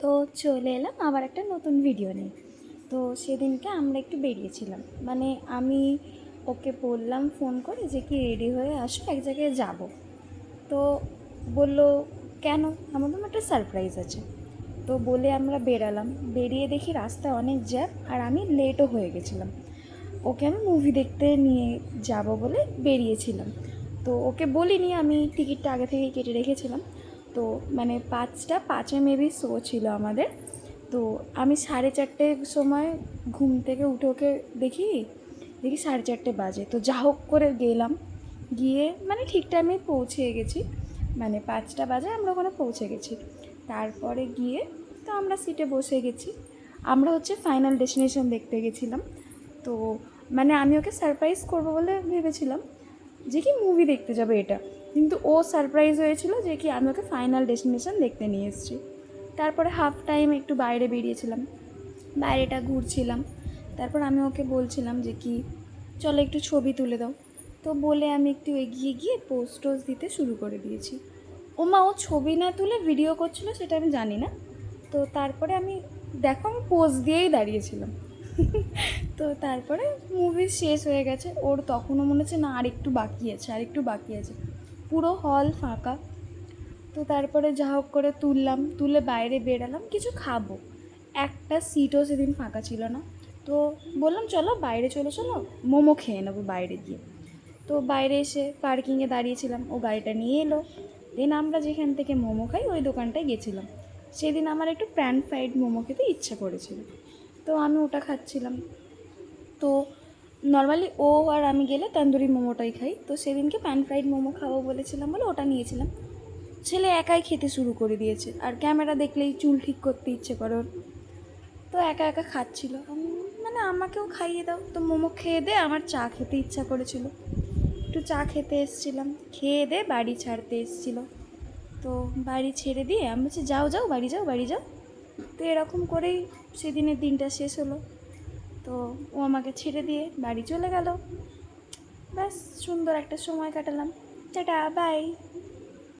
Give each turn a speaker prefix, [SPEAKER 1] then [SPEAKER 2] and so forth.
[SPEAKER 1] তো চলে এলাম আবার একটা নতুন ভিডিও নিয়ে। তো সেদিনকে আমরা একটু বেরিয়েছিলাম। মানে আমি ওকে বললাম ফোন করে যে কি রেডি হয়ে আসো, এক জায়গায় যাব। তো বলল, কেন? আমার আমাদের একটা সারপ্রাইজ আছে। তো বলে আমরা বেরালাম। বেরিয়ে দেখি রাস্তায় অনেক জ্যাম আর আমি লেটও হয়ে গেছিলাম। ওকে আমি মুভি দেখতে নিয়ে যাব বলে বেরিয়েছিলাম। তো ওকে বলিনি আমি টিকিটটা আগে থেকেই কেটে রেখেছিলাম। তো মানে পাঁচটা, পাঁচে মেবি শো ছিল আমাদের। তো আমি সাড়ে চারটের সময় ঘুম থেকে উঠে ওকে দেখি দেখি সাড়ে চারটে বাজে। তো যা হোক করে গেলাম। গিয়ে মানে ঠিক টাইমে পৌঁছে গেছি। মানে পাঁচটা বাজে আমরা ওখানে পৌঁছে গেছি। তারপরে গিয়ে তো আমরা সিটে বসে গেছি। আমরা হচ্ছে ফাইনাল ডেস্টিনেশন দেখতে গেছিলাম। তো মানে আমি ওকে সারপ্রাইজ করব বলে ভেবেছিলাম। যে কি মুভি দেখতে যাবে এটা। কিন্তু ও সারপ্রাইজ হয়েছিল যে কি আমি ওকে ফাইনাল ডেস্টিনেশন দেখতে নিয়ে এসেছি। তারপরে হাফ টাইম একটু বাইরে বেরিয়েছিলাম, বাইরেটা ঘুরছিলাম। তারপর আমি ওকে বলছিলাম যে কি, চলো একটু ছবি তুলে দাও। তো বলে আমি একটু এগিয়ে গিয়ে পোস্ট দিতে শুরু করে দিয়েছি। ও মা ও ছবি না তুলে ভিডিও করছিল সেটা আমি জানি না। তো তারপরে আমি, দেখো আমি পোজ দিয়েই দাঁড়িয়েছিলাম। তো তারপরে মুভি শেষ হয়ে গেছে। ওর তখনও মনে হচ্ছে না, আর একটু বাকি আছে, আর একটু বাকি আছে। পুরো হল ফাঁকা। তো তারপরে যা হোক করে তুললাম, তুলে বাইরে বেরালাম, কিছু খাব। একটা সিটও সেদিন ফাঁকা ছিল না। তো বললাম, চলো বাইরে চলে চলো, মোমো খেয়ে নেব বাইরে গিয়ে। তো বাইরে এসে পার্কিংয়ে দাঁড়িয়েছিলাম, ও গাড়িটা নিয়ে এলো। দেন আমরা যেখান থেকে মোমো খাই, ওই দোকানটায় গেছিলাম। সেদিন আমার একটু প্যান ফ্রাইড মোমো খেতে ইচ্ছা করেছিল। তো আমি ওটা খাচ্ছিলাম। তো নর্মালি ও আর আমি গেলে তন্দুরি মোমোটাই খাই। তো সেদিনকে প্যান ফ্রাইড মোমো খাব বলেছিলাম বলে ওটা নিয়েছিলাম। ছেলে একাই খেতে শুরু করে দিয়েছে। আর ক্যামেরা দেখলেই চুল ঠিক করতে ইচ্ছে করে ওর। তো একা একা খাচ্ছিল। মানে আমাকেও খাইয়ে দাও। তো মোমো খেয়ে দে, আমার চা খেতে ইচ্ছা করেছিল। একটু চা খেতে এসছিলাম। খেয়ে দে, বাড়ি ছাড়তে এসছিল। তো বাড়ি ছেড়ে দিয়ে আমি বলছি, যাও যাও, বাড়ি যাও বাড়ি যাও। তো এরকম করেই সেদিনের দিনটা শেষ হলো। তো ও আমাকে ছেড়ে দিয়ে বাড়ি চলে গেল। ব্যাস, সুন্দর একটা সময় কাটালাম। Tata bye